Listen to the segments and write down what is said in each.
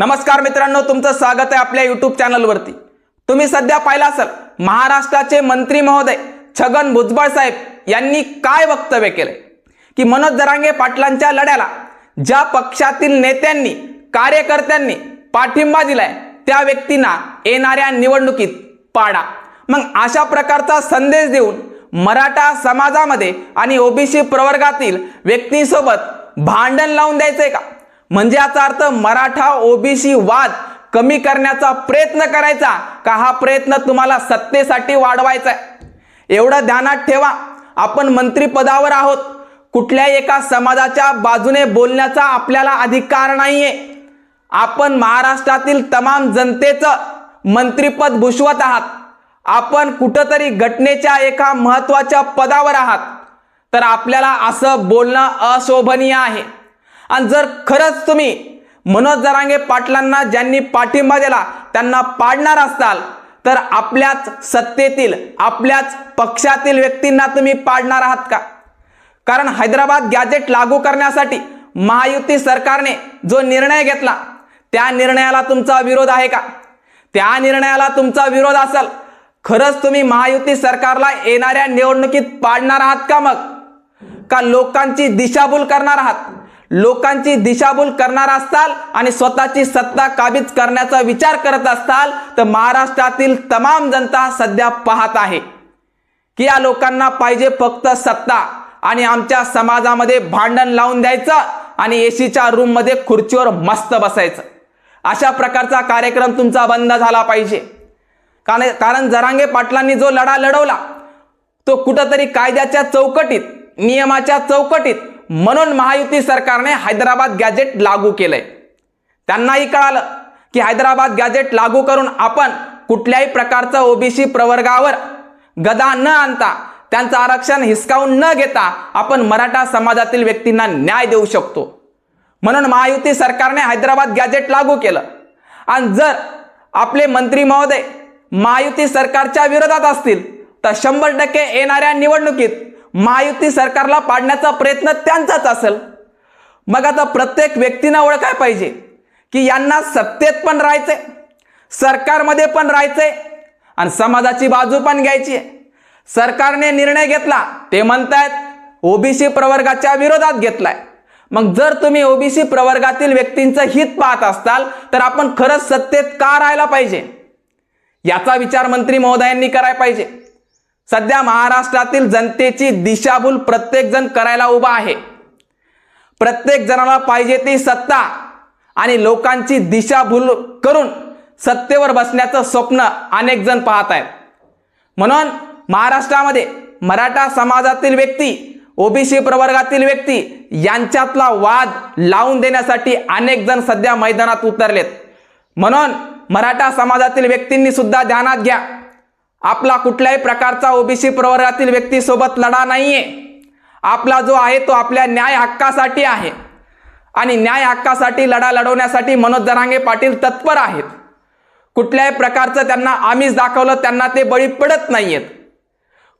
नमस्कार मित्रांनो तुमचं स्वागत आहे आपल्या युट्यूब चॅनलवरती तुम्ही सध्या पाहिला असाल महाराष्ट्राचे मंत्री महोदय छगन भुजबळ साहेब यांनी काय वक्तव्य केलंय? की मनोज जरांगे पाटलांच्या लढ्याला ज्या पक्षातील नेत्यांनी कार्यकर्त्यांनी पाठिंबा दिलाय त्या व्यक्तींना येणाऱ्या निवडणुकीत पाडा. मग अशा प्रकारचा संदेश देऊन मराठा समाजामध्ये आणि ओबीसी प्रवर्गातील व्यक्तींसोबत भांडण लावून द्यायचंय का? म्हणजे याचा अर्थ मराठा ओबीसी वाद कमी करण्याचा प्रयत्न करायचा का हा प्रयत्न तुम्हाला सत्तेसाठी वाढवायचा आहे? एवढं ध्यानात ठेवा. आपण मंत्रीपदावर आहोत. कुठल्याही एका समाजाच्या बाजूने बोलण्याचा आपल्याला अधिकार नाहीये. आपण महाराष्ट्रातील तमाम जनतेचं मंत्रीपद भूषवत आहात. आपण कुठंतरी घटनेच्या एका महत्त्वाच्या पदावर आहात. तर आपल्याला असं बोलणं अशोभनीय आहे. आणि जर खरंच तुम्ही मनोज जरांगे पाटलांना ज्यांनी पाठिंबा दिला त्यांना पाडणार असाल तर आपल्याच सत्तेतील आपल्याच पक्षातील व्यक्तींना तुम्ही पाडणार आहात का? कारण हैदराबाद गॅजेट लागू करण्यासाठी महायुती सरकारने जो निर्णय घेतला त्या निर्णयाला तुमचा विरोध आहे का? त्या निर्णयाला तुमचा विरोध असेल खरंच तुम्ही महायुती सरकारला येणाऱ्या निवडणुकीत पाडणार आहात का मग? का लोकांची दिशाभूल करणार आहात? लोकांची दिशाभूल करणार असताल आणि स्वतःची सत्ता काबीज करण्याचा विचार करत असताल तर महाराष्ट्रातील तमाम जनता सध्या पाहत आहे की या लोकांना पाहिजे फक्त सत्ता आणि आमच्या समाजामध्ये भांडण लावून द्यायचं आणि एसीच्या रूममध्ये खुर्चीवर मस्त बसायचं. अशा प्रकारचा कार्यक्रम तुमचा बंद झाला पाहिजे. कारण कारण जरांगे पाटलांनी जो लढा लढवला तो कुठंतरी कायद्याच्या चौकटीत नियमाच्या चौकटीत म्हणून महायुती सरकारने हैदराबाद गॅजेट लागू केलंय. त्यांनाही कळालं की हैदराबाद गॅजेट लागू करून आपण कुठल्याही प्रकारचा ओबीसी प्रवर्गावर गदा न आणता त्यांचं आरक्षण हिसकावून न घेता आपण मराठा समाजातील व्यक्तींना न्याय देऊ शकतो. म्हणून महायुती सरकारने हैदराबाद गॅजेट लागू केलं. आणि जर आपले मंत्री महोदय महायुती सरकारच्या विरोधात असतील तर शंभर टक्के येणाऱ्या निवडणुकीत महायुती सरकारला पाडण्याचा प्रयत्न त्यांचाच असेल. मग आता प्रत्येक व्यक्तीनं ओळखाय पाहिजे की यांना सत्तेत पण राहायचंय सरकारमध्ये पण राहायचंय आणि समाजाची बाजू पण घ्यायची आहे. सरकारने निर्णय घेतला ते म्हणतायत ओबीसी प्रवर्गाच्या विरोधात घेतलाय. मग जर तुम्ही ओबीसी प्रवर्गातील व्यक्तींचं हित पाहत असताल तर आपण खरंच सत्तेत का राहायला पाहिजे? याचा विचार मंत्री महोदयांनी करायला पाहिजे. सध्या महाराष्ट्रातील जनतेची दिशाभूल प्रत्येक जण करायला उभा आहे. प्रत्येक जणाला पाहिजे ती सत्ता आणि लोकांची दिशाभूल करून सत्तेवर बसण्याचं स्वप्न अनेक जण पाहत आहेत. म्हणून महाराष्ट्रामध्ये मराठा समाजातील व्यक्ती ओबीसी प्रवर्गातील व्यक्ती यांच्यातला वाद लावून देण्यासाठी अनेक जण सध्या मैदानात उतरलेत. म्हणून मराठा समाजातील व्यक्तींनी सुद्धा ध्यानात घ्या. आपला कुठल्याही प्रकारचा ओबीसी प्रवर्गातील व्यक्तीसोबत लढा नाहीये. आपला जो आहे तो आपल्या न्याय हक्कासाठी आहे. आणि न्याय हक्कासाठी लढा लढवण्यासाठी मनोज जरांगे पाटील तत्पर आहेत. कुठल्याही प्रकारचं त्यांना आमिष दाखवलं त्यांना ते बळी पडत नाहीयेत.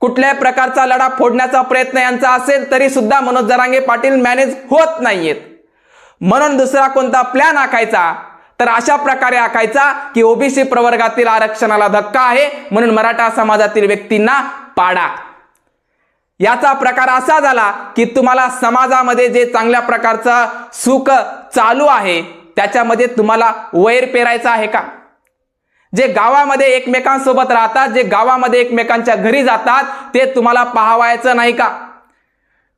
कुठल्याही प्रकारचा लढा फोडण्याचा प्रयत्न यांचा असेल तरी सुद्धा मनोज जरांगे पाटील मॅनेज होत नाहीयेत. म्हणून दुसरा कोणता प्लॅन आखायचा? तर अशा प्रकारे आखायचा की ओबीसी प्रवर्गातील आरक्षणाला धक्का आहे. म्हणून मराठा समाजातील व्यक्तींना पाडा. याचा प्रकार असा झाला की तुम्हाला समाजामध्ये जे चांगल्या प्रकारचं सुख चालू आहे त्याच्यामध्ये तुम्हाला वैर पेरायचा आहे का? जे गावामध्ये एकमेकांसोबत राहतात जे गावामध्ये एकमेकांच्या घरी जातात ते तुम्हाला पाहावायचं नाही का?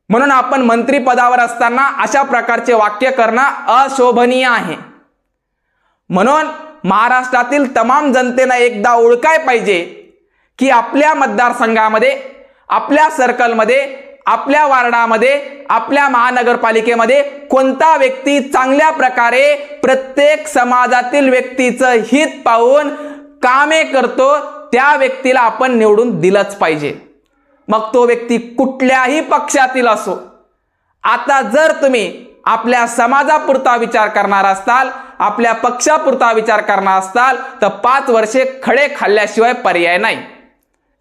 म्हणून आपण मंत्रीपदावर असताना अशा प्रकारचे वाक्य करणं अशोभनीय आहे. म्हणून महाराष्ट्रातील तमाम जनतेनं एकदा ओळखाय पाहिजे की आपल्या मतदारसंघामध्ये आपल्या सर्कलमध्ये आपल्या वार्डामध्ये आपल्या महानगरपालिकेमध्ये कोणता व्यक्ती चांगल्या प्रकारे प्रत्येक समाजातील व्यक्तीचं हित पाहून कामे करतो त्या व्यक्तीला आपण निवडून दिलंच पाहिजे. मग तो व्यक्ती कुठल्याही पक्षातील असो आता जर तुम्ही आपल्या समाजापुरता विचार करणार असताल आपल्या पक्षापुरता विचार करणार असताल तर पाच वर्षे खडे खाल्ल्याशिवाय पर्याय नाही.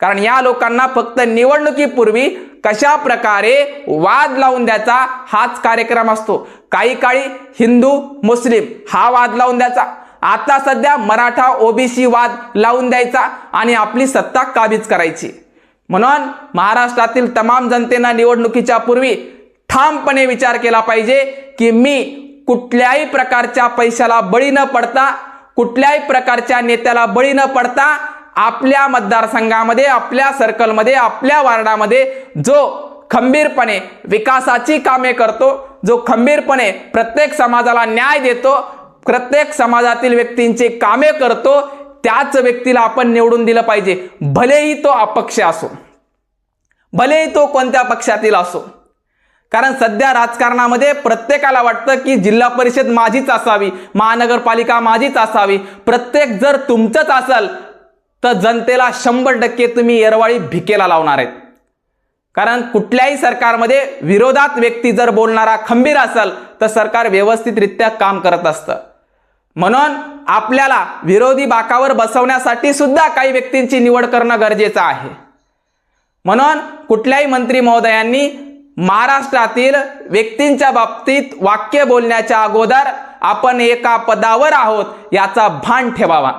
कारण या लोकांना फक्त निवडणुकीपूर्वी कशा प्रकारे वाद लावून द्यायचा हाच कार्यक्रम असतो. काही काळी हिंदू मुस्लिम हा वाद लावून द्यायचा. आता सध्या मराठा ओबीसी वाद लावून द्यायचा आणि आपली सत्ता काबीज करायची. म्हणून महाराष्ट्रातील तमाम जनतेनं निवडणुकीच्या पूर्वी ठामपणे विचार केला पाहिजे की मी कुठल्याही प्रकारच्या पैशाला बळी न पडता कुठल्याही प्रकारच्या नेत्याला बळी न पडता आपल्या मतदारसंघामध्ये आपल्या सर्कलमध्ये आपल्या वार्डामध्ये जो खंबीरपणे विकासाची कामे करतो जो खंबीरपणे प्रत्येक समाजाला न्याय देतो प्रत्येक समाजातील व्यक्तींची कामे करतो त्याच व्यक्तीला आपण निवडून दिलं पाहिजे. भलेही तो अपक्ष असो भलेही तो कोणत्या पक्षातील असो कारण सध्या राजकारणामध्ये प्रत्येकाला वाटतं की जिल्हा परिषद माझीच असावी महानगरपालिका माझीच असावी. प्रत्येक जर तुमचंच असेल तर जनतेला शंभर टक्के तुम्ही येरवाळी भिकेला लावणार आहेत. कारण कुठल्याही सरकारमध्ये विरोधात व्यक्ती जर बोलणारा खंबीर असेल तर सरकार व्यवस्थितरित्या काम करत असतं. म्हणून आपल्याला विरोधी बाकावर बसवण्यासाठी सुद्धा काही व्यक्तींची निवड करणं गरजेचं आहे. म्हणून कुठल्याही मंत्री महोदयांनी महाराष्ट्रातील व्यक्तींच्या बाबतीत वाक्य बोलण्याच्या अगोदर आपण एका पदावर आहोत याचा भान ठेवावा.